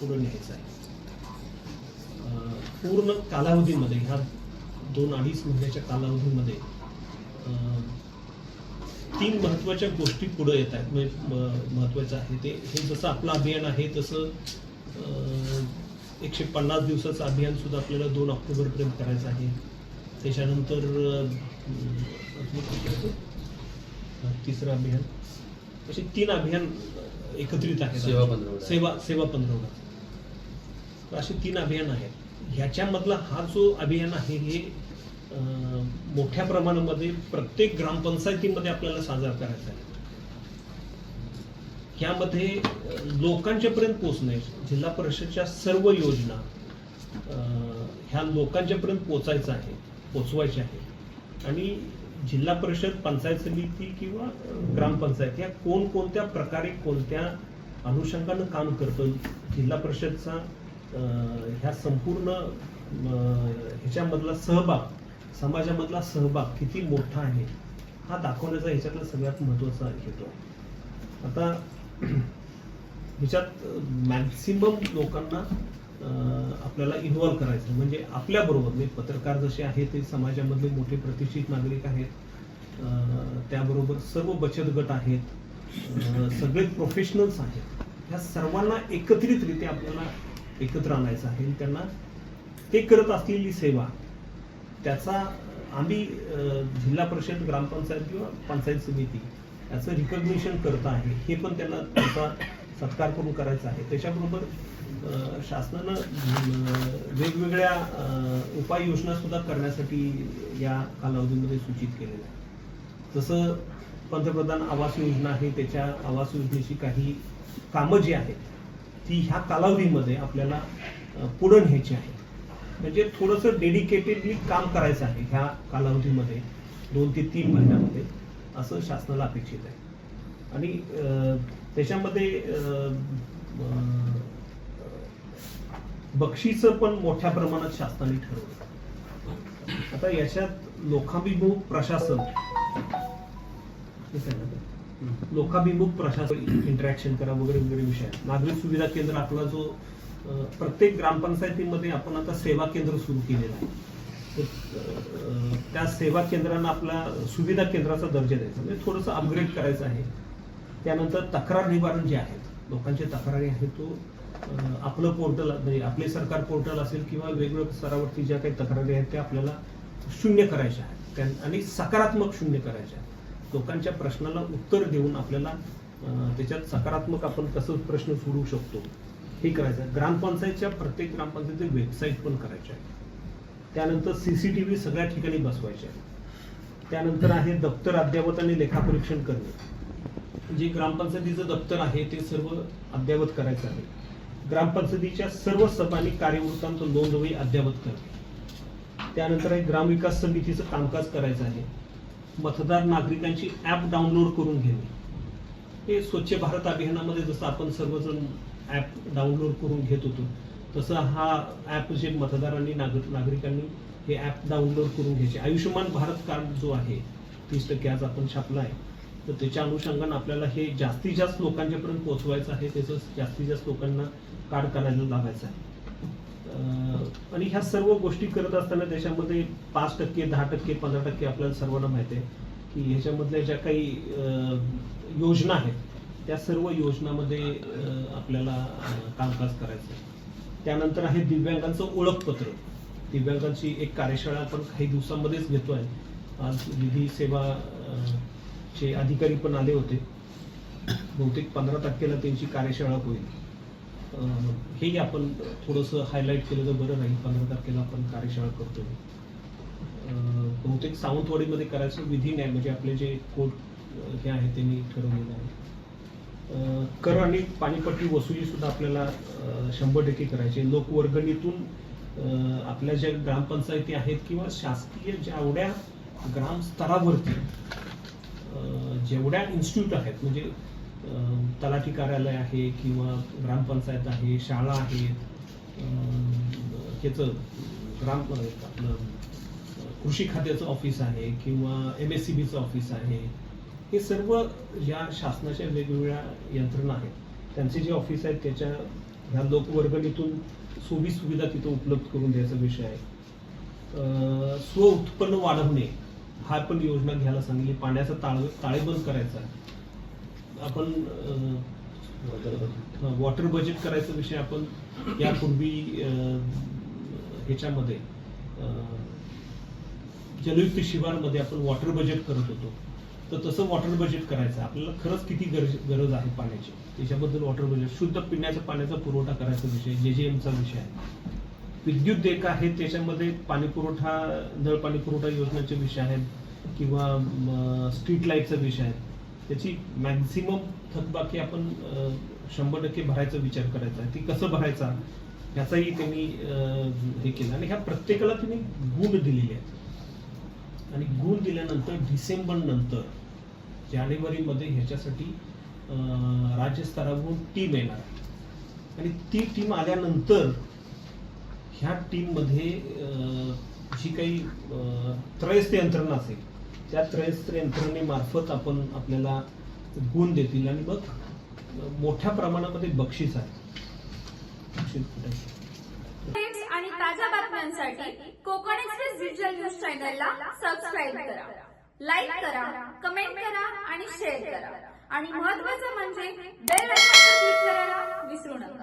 पुढे न्यायचं आहे पूर्ण कालावधीमध्ये ह्या दोन अडीच महिन्याच्या कालावधीमध्ये तीन महत्त्वाच्या गोष्टी पुढे येत आहेत. म्हणजे म- महत्त्वाचं आहे ते. हे जसं आपलं अभियान आहे तसं एकशे पन्नास दिवसाचं अभियान सुद्धा आपल्याला दोन ऑक्टोबरपर्यंत करायचं आहे. त्याच्यानंतर तिसरं अभियान. अशी तीन अभियान एकत्रित आहेत. सेवा पंधरवडा. सेवा सेवा पंधरवडा. अशी तीन अभियान आहेत. ह्याच्यामधला हा जो अभियान आहे हे अं, मोठ्या प्रमाणामध्ये प्रत्येक ग्रामपंचायतीमध्ये आपल्याला साजरा करायचा आहे. यामध्ये लोकांच्यापर्यंत पोचणे जिल्हा परिषदच्या सर्व योजना ह्या लोकांच्यापर्यंत पोचायचं आहे पोचवायच्या आहे. आणि जिल्हा परिषद पंचायत समिती किंवा ग्रामपंचायत या कोणकोणत्या प्रकारे कोणत्या अनुषंगानं काम करतो जिल्हा परिषदचा ह्या संपूर्ण ह्याच्यामधला सहभाग समाजामधला सहभाग किती मोठा आहे हा दाखवण्याचा ह्याच्यातला सगळ्यात महत्त्वाचा येतो आता ह्याच्यात मॅक्सिमम लोकांना आपल्याला इन्व्हॉल्व करायचं म्हणजे आपल्याबरोबर म्हणजे पत्रकार जसे आहेत ते समाजामधले मोठे प्रतिष्ठित नागरिक आहेत त्याबरोबर सर्व बचत गट आहेत सगळे प्रोफेशनल्स आहेत ह्या सर्वांना एकत्रितरित्या आपल्याला एकत्र आणायचं आहे. आणि त्यांना ते करत असलेली सेवा. त्याचा आम्ही जिल्हा परिषद ग्रामपंचायत किंवा पंचायत समिती याचं रिकग्निशन करत आहे. हे पण त्यांना त्याचा सत्कार करून करायचा आहे. त्याच्याबरोबर शासनानं वेगवेगळ्या अं, उपाययोजना सुद्धा करण्यासाठी या कालावधीमध्ये सूचित केलेल्या आहे. जसं पंतप्रधान आवास योजना आहे त्याच्या आवास योजनेची काही कामं जी आहेत ती ह्या कालावधीमध्ये आपल्याला पुढं न्यायची आहे. म्हणजे थोडंसं डेडिकेटेडली काम करायचं आहे ह्या कालावधीमध्ये दोन ते तीन महिन्यामध्ये असं शासनाला अपेक्षित आहे. आणि त्याच्यामध्ये अं, बक्षीसं पण मोठ्या प्रमाणात शासनाने ठरवलं. आता याच्यात लोकाभिमुख प्रशासन लोकाभिमुख प्रशासन इंटरॅक्शन करा वगैरे वगैरे विषय नागरिक सुविधा केंद्र आपला जो प्रत्येक ग्रामपंचायतीमध्ये आपण आता सेवा केंद्र सुरू केलेलं आहे. त्या सेवा केंद्रांना आपला सुविधा केंद्राचा दर्जा द्यायचा. म्हणजे थोडंसं अपग्रेड करायचं आहे. त्यानंतर तक्रार निवारण जे आहेत लोकांचे तक्रारी आहेत तो आपलं पोर्टल म्हणजे आपले सरकार पोर्टल असेल किंवा वेगवेगळ्या स्तरावरती ज्या काही तक्रारी आहेत त्या आपल्याला शून्य करायच्या आहेत. त्या- आणि सकारात्मक शून्य करायच्या आहेत. लोकांच्या प्रश्नाला उत्तर देऊन आपल्याला त्याच्यात सकारात्मक आपण कसं प्रश्न सोडवू शकतो हे करायचं आहे. ग्रामपंचायतच्या प्रत्येक ग्रामपंचायतीची वेबसाईट पण करायची आहे त्यानंतर सीसीटीव्ही सगळ्या ठिकाणी बसवायचे आहे त्यानंतर आहे दप्तर अद्यावत आणि लेखापरीक्षण करणे. जे ग्रामपंचायतीचं दप्तर आहे ते सर्व अद्ययावत करायचं आहे. ग्रामपंचायतीच्या सर्व सभांनी कार्यवृत्तांत नोंदवही अद्यावत करणे. त्यानंतर आहे ग्रामविकास समितीचं कामकाज करायचं आहे. मतदार नागरिकांची ॲप डाउनलोड करून घेणे. हे स्वच्छ भारत अभियानामध्ये जसं आपण सर्वजण ॲप डाउनलोड करून घेत होतो तसं हा ॲप जे मतदारांनी नागरिक नागरिकांनी हे ॲप डाउनलोड करून घ्यायचे. आयुष्यमान भारत कार्ड जो आहे तीस टक्के आज आपण छापला आहे. तर त्याच्या अनुषंगानं आपल्याला हे जास्तीत जास्त लोकांच्यापर्यंत पोहोचवायचं आहे त्याचं जास्तीत जास्त लोकांना कार्ड करायला लावायचं आहे. आणि ह्या सर्व गोष्टी करत असताना त्याच्यामध्ये पाच टक्के दहा टक्के पंधरा टक्के आपल्याला सर्वांना माहिती आहे की ह्याच्यामधल्या ज्या काही योजना आहेत त्या सर्व योजनामध्ये आपल्याला कामकाज करायचं आहे. त्यानंतर आहे दिव्यांगांचं ओळखपत्र. दिव्यांगांची एक कार्यशाळा आपण काही दिवसांमध्येच घेतो आहे आज विधी सेवा चे अधिकारी पण आले होते. बहुतेक पंधरा तारखेला त्यांची कार्यशाळा होईल. हेही आपण थोडंसं हायलाईट केलं तर बरं राहील. पंधरा तारखेला आपण कार्यशाळा करतो बहुतेक सावंतवाडीमध्ये करायचं विधी नाही. म्हणजे आपले जे कोर्ट हे आहे त्यांनी ठरवलेलं आहे. कर आणि पाणीपट्टी वसुली सुद्धा आपल्याला शंभर टक्के करायचे. लोकवर्गणीतून आपल्या ज्या ग्रामपंचायती आहेत किंवा शासकीय जेवढ्या ग्रामस्तरावरती जेवढ्या इन्स्टिट्यूट आहेत म्हणजे तलाठी कार्यालय आहे किंवा ग्रामपंचायत आहे शाळा आहेत त्याचं ह्याचं ग्राम आपलं कृषी खात्याचं ऑफिस आहे किंवा एम एस सी बीचं ऑफिस आहे. हे सर्व ज्या शासनाच्या वेगवेगळ्या यंत्रणा आहेत. त्यांचे जे ऑफिस आहेत त्याच्या ह्या लोकवर्गणीतून सोयी सुविधा तिथं उपलब्ध करून द्यायचा विषय आहे. स्व उत्पन्न वाढवणे हा पण योजना घ्यायला सांगितली. पाण्याचा ताळ ताळेबंद करायचा. आपण वॉटर बजेट करायचा विषय आपण यापूर्वी ह्याच्यामध्ये जलयुक्त शिवारमध्ये आपण वॉटर बजेट करत होतो. तर तसं वॉटर बजेट करायचं. आपल्याला खरंच किती गरज गरज आहे पाण्याची. त्याच्याबद्दल वॉटर बजेट शुद्ध पिण्याच्या पाण्याचा पुरवठा करायचा विषय जे जे एमचा विषय आहे. विद्युत देयक आहे त्याच्यामध्ये पाणी पुरवठा नळ पाणी पुरवठा योजनेचे विषय आहेत किंवा स्ट्रीट लाईटचा विषय आहे. त्याची मॅक्झिमम थकबाकी आपण शंभर टक्के भरायचा विचार करायचा आहे. ती कसं भरायचा ह्याचाही त्यांनी हे केलं. आणि ह्या प्रत्येकाला त्यांनी गुण दिलेले आहेत. आणि गुण दिल्यानंतर डिसेंबर नंतर जानेवारीमध्ये ह्याच्यासाठी राज्यस्तरावरून टीम येणार. आणि ती टीम आल्यानंतर ह्या टीममध्ये जी काही त्रयस्थ यंत्रणा असेल त्या त्रयस्त्र यंत्रणेमार्फत आपण आपल्याला गुण देतील. आणि मग मोठ्या प्रमाणामध्ये बक्षीस आहे. आणि ताज्या बातम्यांसाठी कोकण एक्सप्रेस डिजिटल न्यूज चॅनलला सबस्क्राईब करा. लाईक करा कमेंट करा आणि शेअर करा. आणि महत्वाचं म्हणजे बेल आयकॉनवर क्लिक करायला विसरू नका.